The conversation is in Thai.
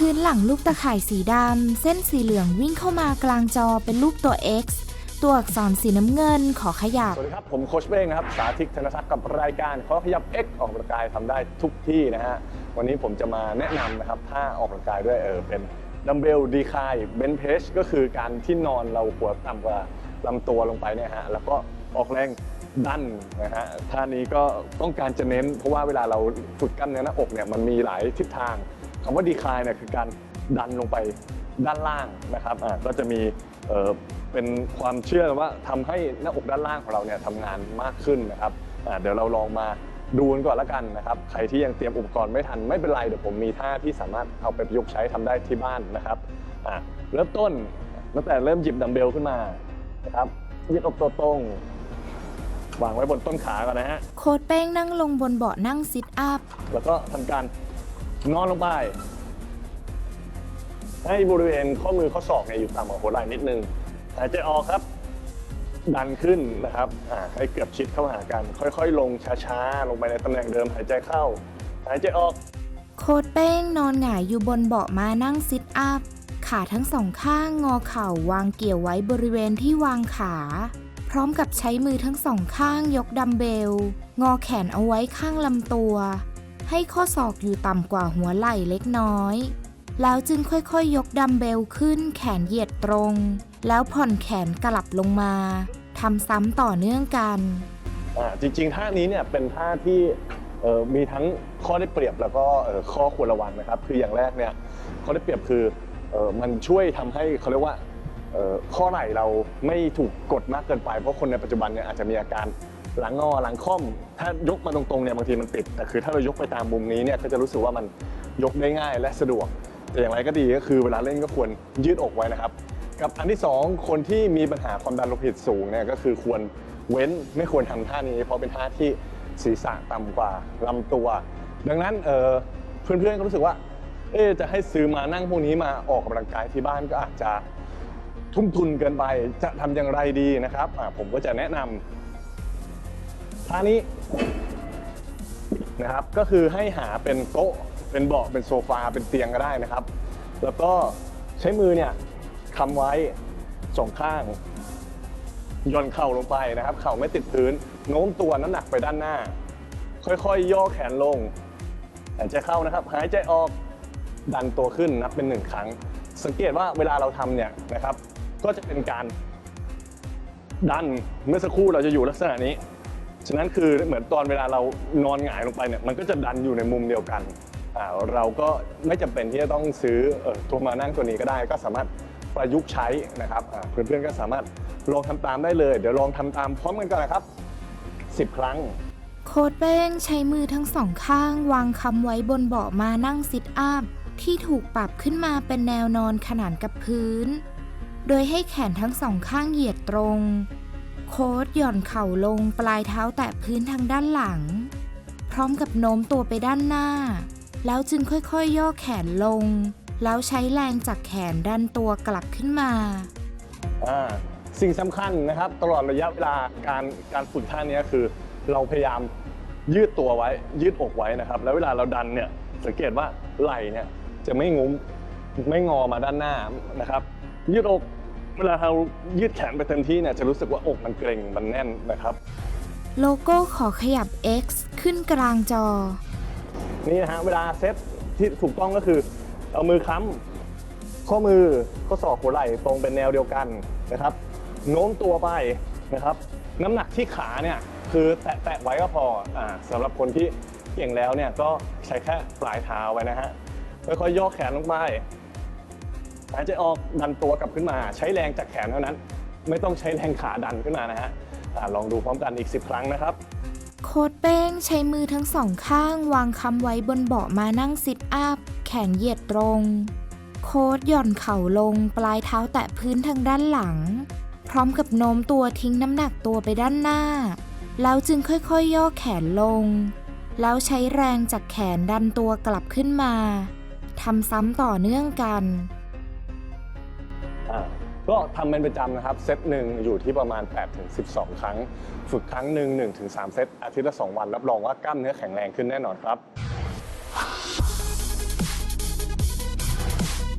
พื้นหลังรูปตะข่ายสีดำ เส้นสีเหลืองวิ่งเข้ามากลางจอเป็นรูปตัว X ตัวอักษรสีน้ำเงินขอขยับ สวัสดีครับ ผมโคชเบ้งนะครับ สาธิตธนทัศน์กับรายการขอขยับ X ออกกำลังกายทำได้ทุกที่นะฮะ วันนี้ผมจะมาแนะนำนะครับท่าออกกำลังกายด้วยเออเป็นดัมเบลดีคายเบนเพชก็คือการที่นอนเราหัวต่ำกว่าลำตัวลงไปเนี่ยฮะ แล้วก็ออกแรงดันนะฮะท่านี้ก็ต้องการจะเน้น เพราะว่าเวลาเราฝึกกล้ามเนื้อหน้าอกเนี่ยมันมีหลายทิศทาง คำว่าดีคายเนี่ยคือการดันลงไปด้านล่างนะครับอ่าก็จะมีเอ่อเป็นความเชื่อว่าทำให้หน้าอกด้านล่างของเราเนี่ยทำงานมากขึ้นนะครับอ่าเดี๋ยวเราลองมาดูกันก่อนละกันนะครับ ใครที่ยังเตรียมอุปกรณ์ไม่ทันไม่เป็นไรเดี๋ยวผมมีท่าที่สามารถเอาไปประยุกต์ใช้ทำได้ที่บ้านนะครับอ่าเริ่มต้นตั้งแต่เริ่มหยิบดัมเบลขึ้นมานะครับยืดอกตัวตรงวางไว้บนต้นขาก่อนนะฮะ โค้ดเป้งนั่งลงบนเบาะนั่งซิทอัพ แล้วก็ทำการ นอนลงไป ให้บริเวณข้อมือข้อศอกเนี่ยอยู่ต่ำกว่าหัวไหล่นิดนึงหายใจออกครับ ดันขึ้นนะครับให้เกือบชิดเข้าหากัน ค่อยๆ ลงช้าๆ ลงไปในตำแหน่งเดิมหายใจเข้า หายใจออก โคดเป้งนอนหงายอยู่บนเบาะมานั่งซิทอัพ ขาทั้งสองข้างงอเข่าวางเกี่ยวไว้บริเวณที่วางขา พร้อมกับใช้มือทั้งสองข้างยกดัมเบล งอแขนเอาไว้ข้างลำตัว ให้ข้อศอกอยู่ต่ำกว่าหัวไหล่เล็กน้อย แล้วจึงค่อยๆยยกดัมเบลขึ้นแขนเหยียดตรง แล้วผ่อนแขนกลับลงมาทำซ้ำต่อเนื่องกันอ่าจริงๆท่านี้เนี่ยเป็นท่าที่มีทั้งข้อได้เปรียบแล้วก็ข้อควรระวังนะครับ คืออย่างแรกเนี่ยข้อได้เปรียบคืออมันช่วยทำให้เขาเรียกว่าข้อไหล่เราไม่ถูกกดมากเกินไป เพราะคนในปัจจุบันเนี่ยอาจจะมีอาการ หลังงอหลังค่อม ถ้ายกมาตรงๆเนี่ยบางทีมันติด แต่คือถ้าเรายกไปตามมุมนี้เนี่ยก็จะรู้สึกว่ามันยกได้ง่ายและสะดวก แต่อย่างไรก็ดีก็คือเวลาเล่นก็ควรยืดอกไว้นะครับ กับอันที่สองคนที่มีปัญหาความดันโลหิตสูงเนี่ยก็คือควรเว้นไม่ควรทำท่านี้ เพราะเป็นท่าที่ศีรษะต่ำกว่าลำตัว ดังนั้นเออเพื่อนๆก็รู้สึกว่าเอ๊จะให้ซื้อมานั่งพวกนี้มาออกกำลังกายที่บ้านก็อาจจะทุ่มทุนเกินไปจะทำอย่างไรดีนะครับผมก็จะแนะนำ ท่านี้นะครับก็คือให้หาเป็นโต๊ะเป็นเบาะเป็นโซฟาเป็นเตียงก็ได้นะครับ แล้วก็ใช้มือเนี่ยคำไว้สองข้างย่อนเข่าลงไปนะครับ เข่าไม่ติดพื้นโน้มตัวน้ำหนักไปด้านหน้า ค่อยๆย่อแขนลงหายใจเข้านะครับ หายใจออกดันตัวขึ้นนับเป็นหนึ่งครั้ง สังเกตว่าเวลาเราทำเนี่ยนะครับ ก็จะเป็นการดันเมื่อสักครู่เราจะอยู่ลักษณะนี้ ฉะนั้นคือเหมือนตอนเวลาเรานอนหงายลงไปเนี่ยมันก็จะดันอยู่ในมุมเดียวกันอ่าเราก็ไม่จำเป็นที่จะต้องซื้อเอ่อตัวมานั่งตัวนี้ก็ได้ ก็สามารถประยุกต์ใช้นะครับอ่าเพื่อนๆก็สามารถลองทำตามได้เลย เดี๋ยวลองทำตามพร้อมกันก่อนนะครับ 10 ครั้ง โค้ดเป้งใช้มือทั้งสองข้าง วางคำไว้บนเบาะมานั่งซิทอัพที่ถูกปรับขึ้นมาเป็นแนวนอนขนานกับพื้น โดยให้แขนทั้งสองข้างเหยียดตรง โค้ดหย่อนเข่าลงปลายเท้าแตะพื้นทางด้านหลัง พร้อมกับโน้มตัวไปด้านหน้า แล้วจึงค่อยๆ ย่อแขนลง แล้วใช้แรงจากแขนดันตัวกลับขึ้นมา อ่าสิ่งสำคัญนะครับ ตลอดระยะเวลาการการฝึกท่านี้คือ เราพยายามยืดตัวไว้ ยืดอกไว้นะครับ แล้วเวลาเราดันเนี่ยสังเกตว่าไหล่เนี่ยจะไม่งุ้มไม่งอมาด้านหน้านะครับ ยืดอก เวลาเรายืดแขนไปเต็มที่เนี่ยจะรู้สึกว่าอกมันเกร็งมันแน่นนะครับ โลโก้ขอขยับ X ขึ้นกลางจอ นี่นะฮะเวลาเซตที่ถูกต้องก็คือ เอามือค้ำข้อมือข้อศอกหัวไหล่ตรงเป็นแนวเดียวกันนะครับ โน้มตัวไปนะครับ น้ำหนักที่ขาเนี่ยคือแตะแตะไว้ก็พออ่าสำหรับคนที่เก่งแล้วเนี่ยก็ใช้แค่ปลายเท้าไว้นะฮะค่อยๆย่อแขนลงไป หายใจออกดันตัวกลับขึ้นมา ใช้แรงจากแขนเท่านั้น ไม่ต้องใช้แรงขาดันขึ้นมานะฮะอ่าลองดูพร้อมกันอีก 10 ครั้งนะครับ โค้ดเป้งใช้มือทั้งสองข้าง วางคำไว้บนเบาะมานั่งซิทอัพแขนเหยียดตรง โค้ดหย่อนเข่าลง ปลายเท้าแตะพื้นทางด้านหลัง พร้อมกับโน้มตัวทิ้งน้ำหนักตัวไปด้านหน้า แล้วจึงค่อยๆยย่อแขนลง แล้วใช้แรงจากแขนดันตัวกลับขึ้นมาทำซ้ำต่อเนื่องกัน ก็ทำเป็นประจำนะครับ เซตหนึ่งอยู่ที่ประมาณ8ถึง12 ครั้ง ฝึกครั้งหนึ่ง1ถึง3เซตอาทิตย์ละ 2 วัน รับรองว่ากล้ามเนื้อแข็งแรงขึ้นแน่นอนครับ